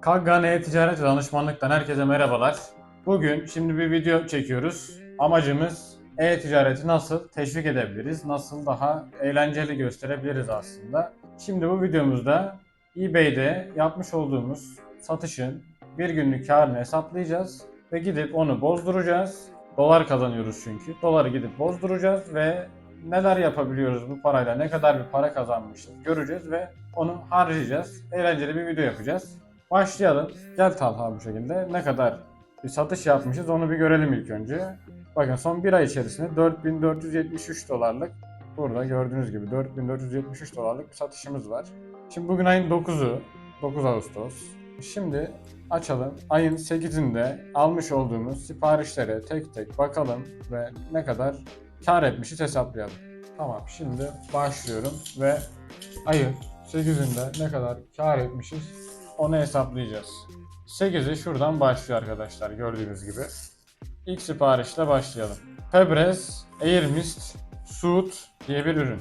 Kaggan E-Ticaret Danışmanlık'tan herkese merhabalar. Bugün şimdi bir video çekiyoruz. Amacımız e-ticareti nasıl teşvik edebiliriz, nasıl daha eğlenceli gösterebiliriz aslında. Şimdi bu videomuzda eBay'de yapmış olduğumuz satışın bir günlük karını hesaplayacağız ve gidip onu bozduracağız. Dolar kazanıyoruz çünkü. Doları gidip bozduracağız ve neler yapabiliyoruz bu parayla, ne kadar bir para kazanmışız göreceğiz ve onu harcayacağız. Eğlenceli bir video yapacağız. Başlayalım. Gel Talha bu şekilde. Ne kadar bir satış yapmışız onu bir görelim ilk önce. Bakın son bir ay içerisinde 4473 dolarlık burada gördüğünüz gibi 4473 dolarlık bir satışımız var. Şimdi bugün ayın 9'u 9 Ağustos. Şimdi açalım. Ayın 8'inde almış olduğumuz siparişlere tek tek bakalım ve ne kadar kar etmişiz hesaplayalım. Tamam şimdi başlıyorum ve ayın 8'inde ne kadar kar etmişiz onu hesaplayacağız. 8'i şuradan başlıyor arkadaşlar gördüğünüz gibi. İlk siparişle başlayalım. Febreze Air Mist Suit diye bir ürün.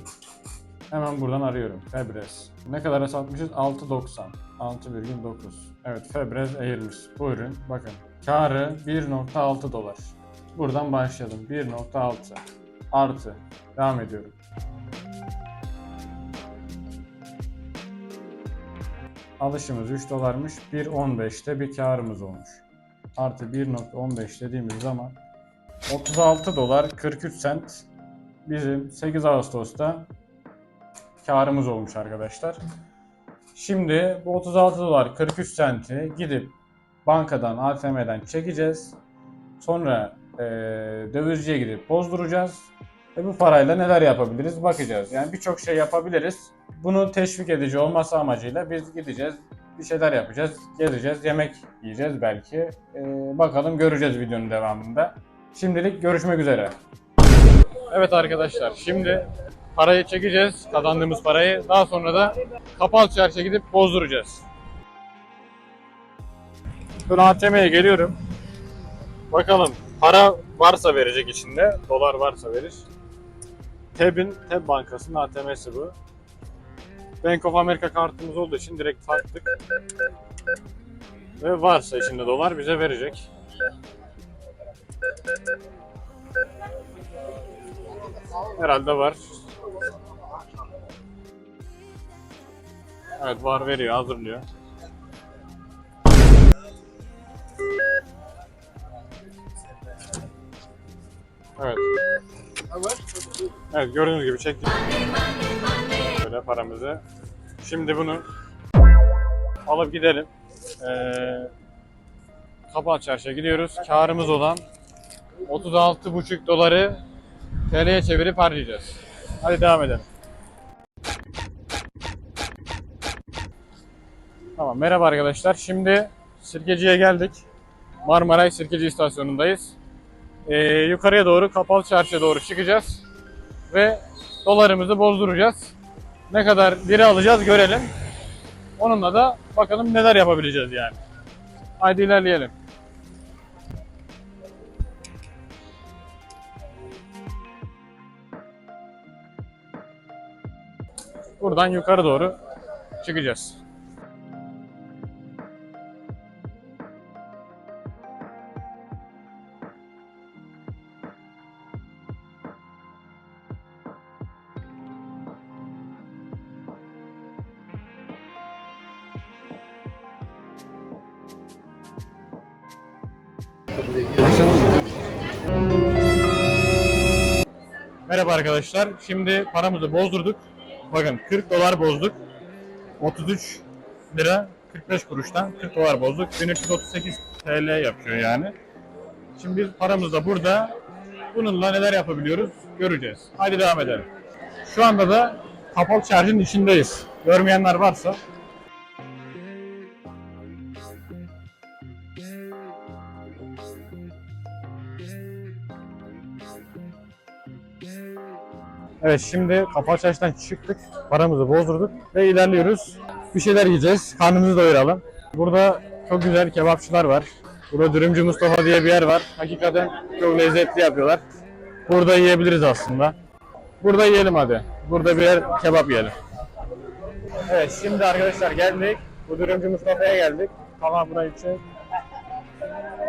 Hemen buradan arıyorum. Febreze. Ne kadar satmışız? 6.90. 6,9. Evet Febreze Air Mist. Bu ürün. Bakın. Karı 1.6 dolar. Buradan başlayalım. 1.6 artı. Devam ediyorum. Alışımız 3 dolarmış. 1.15'te bir karımız olmuş. Artı 1.15 dediğimiz zaman 36 dolar 43 sent bizim 8 Ağustos'ta karımız olmuş arkadaşlar. Şimdi bu 36 dolar 43 senti gidip bankadan ATM'den çekeceğiz. Sonra eee dövizciye gidip bozduracağız. Ve bu parayla neler yapabiliriz bakacağız. Yani birçok şey yapabiliriz. Bunu teşvik edici olması amacıyla biz gideceğiz, bir şeyler yapacağız, gezeceğiz, yemek yiyeceğiz belki. Ee, bakalım göreceğiz videonun devamında. Şimdilik görüşmek üzere. Evet arkadaşlar şimdi parayı çekeceğiz, kazandığımız parayı. Daha sonra da kapalı çarşıya gidip bozduracağız. Böyle ATM'ye geliyorum. Bakalım para varsa verecek içinde, dolar varsa verir. TEB'in, TEB Bankası'nın ATM'si bu. Bank of America kartımız olduğu için direkt taktık. Ve varsa içinde dolar bize verecek. Herhalde var. Evet var veriyor, hazırlıyor. Evet. Evet gördüğünüz gibi çektik. Böyle paramızı. Şimdi bunu alıp gidelim. Ee, Kapalı çarşıya gidiyoruz. Karımız olan 36,5 doları TL'ye çevirip harcayacağız. Hadi devam edelim. Tamam merhaba arkadaşlar. Şimdi Sirkeci'ye geldik. Marmaray Sirkeci istasyonundayız. Ee, yukarıya doğru kapalı çarşıya doğru çıkacağız. Ve dolarımızı bozduracağız. Ne kadar lira alacağız görelim. Onunla da bakalım neler yapabileceğiz yani. Haydi ilerleyelim. Buradan yukarı doğru çıkacağız. Merhaba arkadaşlar. Şimdi paramızı bozdurduk. Bakın 40 dolar bozduk. 33 lira 45 kuruştan 40 dolar bozduk. 1338 TL yapıyor yani. Şimdi biz paramız da burada. Bununla neler yapabiliyoruz göreceğiz. Haydi devam edelim. Şu anda da kapalı çarşının içindeyiz. Görmeyenler varsa Evet şimdi kapalı çarşıdan çıktık. Paramızı bozdurduk ve ilerliyoruz. Bir şeyler yiyeceğiz. Karnımızı doyuralım. Burada çok güzel kebapçılar var. Burada Dürümcü Mustafa diye bir yer var. Hakikaten çok lezzetli yapıyorlar. Burada yiyebiliriz aslında. Burada yiyelim hadi. Burada birer kebap yiyelim. Evet şimdi arkadaşlar geldik. Bu Dürümcü Mustafa'ya geldik. Tamam burayı çek.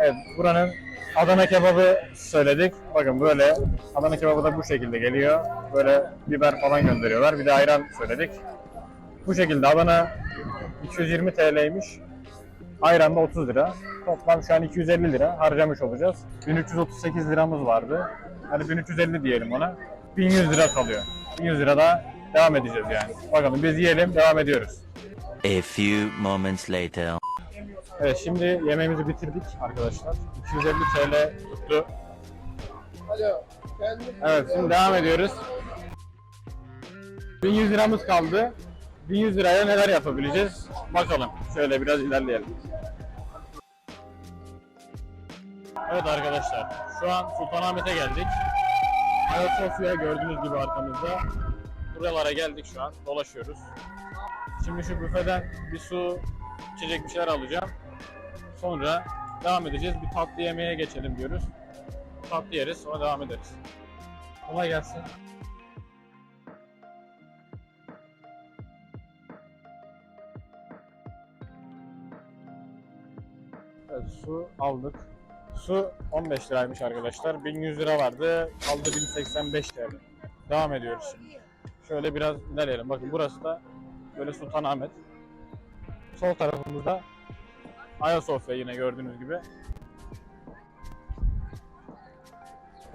Evet buranın Adana kebabı söyledik. Bakın böyle Adana kebabı da bu şekilde geliyor. Böyle biber falan gönderiyorlar. Bir de ayran söyledik. Bu şekilde Adana 220 TL'ymiş. Ayran da 30 lira. Toplam şu an 250 lira harcamış olacağız. 1338 liramız vardı. Hani 1350 diyelim ona. 1100 lira kalıyor. 1100 lira da devam edeceğiz yani. Bakalım biz yiyelim devam ediyoruz. A few moments later. Evet şimdi yemeğimizi bitirdik arkadaşlar. 250 TL tuttu. Evet şimdi devam ediyoruz. 1100 liramız kaldı. 1100 liraya neler yapabileceğiz? Bakalım. Şöyle biraz ilerleyelim. Evet arkadaşlar. Şu an Sultanahmet'e geldik. Ayasofya gördüğünüz gibi arkamızda. Buralara geldik şu an. Dolaşıyoruz. Şimdi şu büfeden bir su, içecek bir şeyler alacağım. Sonra devam edeceğiz. Bir tatlı yemeğe geçelim diyoruz. Tatlı yeriz sonra devam ederiz. Kolay gelsin. Evet, su aldık. Su 15 liraymış arkadaşlar. 1100 lira vardı. Kaldı 1085 TL. Devam ediyoruz şimdi. Şöyle biraz ilerleyelim. Bakın burası da böyle Sultanahmet. Sol tarafımızda Ayasofya yine gördüğünüz gibi.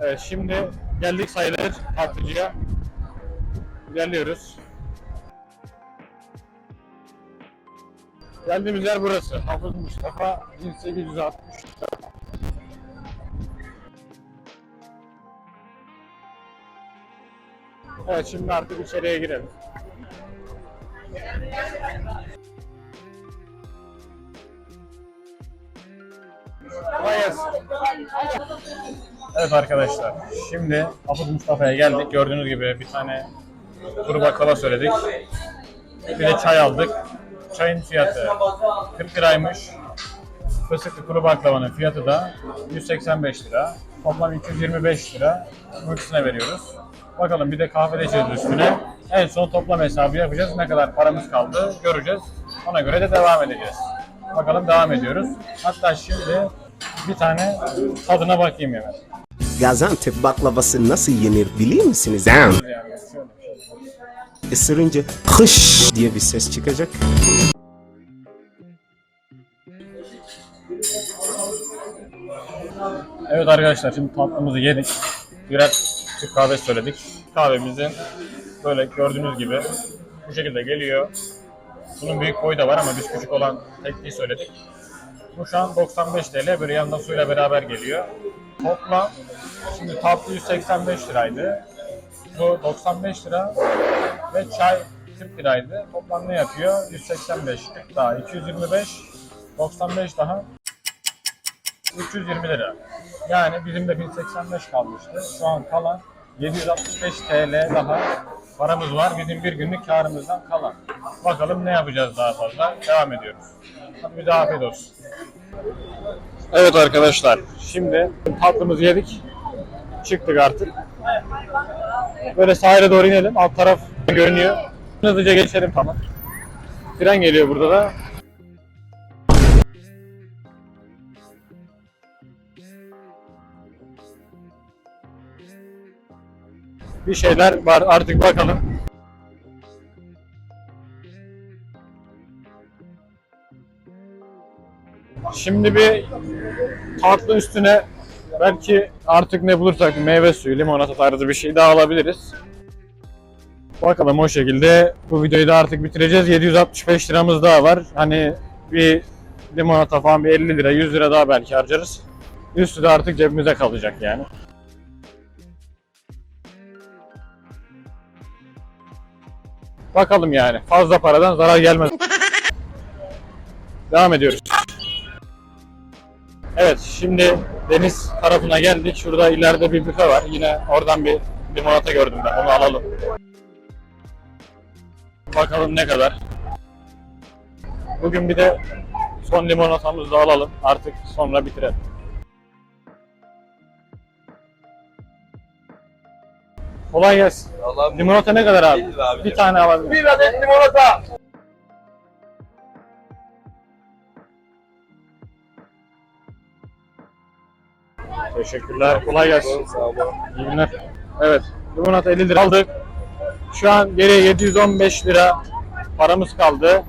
Evet şimdi geldik sayılır tatlıcıya. İlerliyoruz. Geldiğimiz yer burası. Hafız Mustafa 1860. Evet şimdi artık içeriye girelim. Gelsin. Evet arkadaşlar, şimdi Hafız Mustafa'ya geldik. Gördüğünüz gibi bir tane kuru baklava söyledik. Bir de çay aldık. Çayın fiyatı 40 liraymış. Fıstıklı kuru baklavanın fiyatı da 185 lira. Toplam 225 lira. İkisine veriyoruz. Bakalım bir de kahve içeceğiz üstüne. En son toplam hesabı yapacağız. Ne kadar paramız kaldı göreceğiz. Ona göre de devam edeceğiz. Bakalım devam ediyoruz. Hatta şimdi bir tane tadına bakayım hemen. Gaziantep baklavası nasıl yenir bilir misiniz? Ha? Yani şöyle. Isırınca hış diye bir ses çıkacak. Evet arkadaşlar şimdi tatlımızı yedik. Birer Türk kahvesi söyledik. Kahvemizin böyle gördüğünüz gibi bu şekilde geliyor. Bunun büyük boyu da var ama biz küçük olan tekliği söyledik. Bu şu an 95 TL böyle yanında suyla beraber geliyor. Toplam şimdi tatlı 185 liraydı. Bu 95 lira ve çay 40 liraydı. Toplam ne yapıyor? 185 40 daha 225 95 daha 320 lira. Yani bizim de 1085 kalmıştı. Şu an kalan 765 TL daha paramız var. Bizim bir günlük karımızdan kalan. Bakalım ne yapacağız daha fazla. Devam ediyoruz. Hadi bir daha afiyet olsun. Evet arkadaşlar. Şimdi tatlımızı yedik. Çıktık artık. Böyle sahile doğru inelim. Alt taraf görünüyor. Hızlıca geçelim tamam. Tren geliyor burada da. Bir şeyler var artık bakalım. Şimdi bir tatlı üstüne belki artık ne bulursak meyve suyu, limonata tarzı bir şey daha alabiliriz. Bakalım o şekilde bu videoyu da artık bitireceğiz. 765 liramız daha var. Hani bir limonata falan bir 50 lira, 100 lira daha belki harcarız. Üstü de artık cebimize kalacak yani. Bakalım yani. Fazla paradan zarar gelmez. Devam ediyoruz. Evet şimdi deniz tarafına geldik. Şurada ileride bir büfe var. Yine oradan bir limonata gördüm ben. Onu alalım. Bakalım ne kadar. Bugün bir de son limonatamızı da alalım. Artık sonra bitirelim. Kolay gelsin. Allah'ım Limonata ne kadar abi? abi. Bir tane alabilirim. Bir adet limonata. Teşekkürler. Kolay gelsin. Sağ olun. İyi günler. Evet. Limonata 50 lira aldık. Şu an geriye 715 lira paramız kaldı.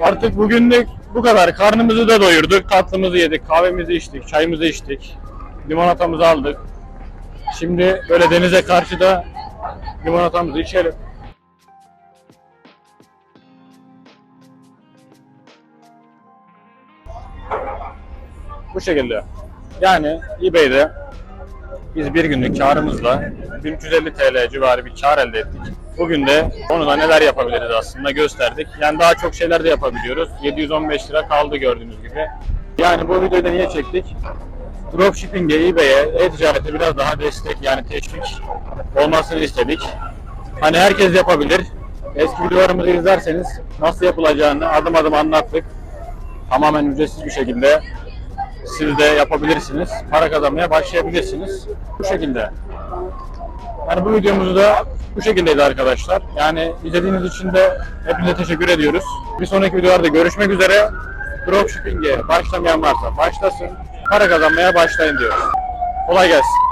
Artık bugünlük bu kadar. Karnımızı da doyurduk. Tatlımızı yedik. Kahvemizi içtik. Çayımızı içtik. Limonatamızı aldık. Şimdi böyle denize karşı da limonatamızı içelim. Bu şekilde. Yani eBay'de biz bir günlük karımızla 1350 TL civarı bir kar elde ettik. Bugün de onu da neler yapabiliriz aslında gösterdik. Yani daha çok şeyler de yapabiliyoruz. 715 lira kaldı gördüğünüz gibi. Yani bu videoyu da niye çektik? Dropshipping'e, eBay'e, e-ticarete biraz daha destek yani teşvik olmasını istedik. Hani herkes yapabilir. Eski videolarımızı izlerseniz nasıl yapılacağını adım adım anlattık. Tamamen ücretsiz bir şekilde siz de yapabilirsiniz. Para kazanmaya başlayabilirsiniz. Bu şekilde. Yani bu videomuz da bu şekildeydi arkadaşlar. Yani izlediğiniz için de hepinize teşekkür ediyoruz. Bir sonraki videolarda görüşmek üzere. Dropshipping'e başlamayan varsa başlasın. Para kazanmaya başlayın diyoruz. Kolay gelsin.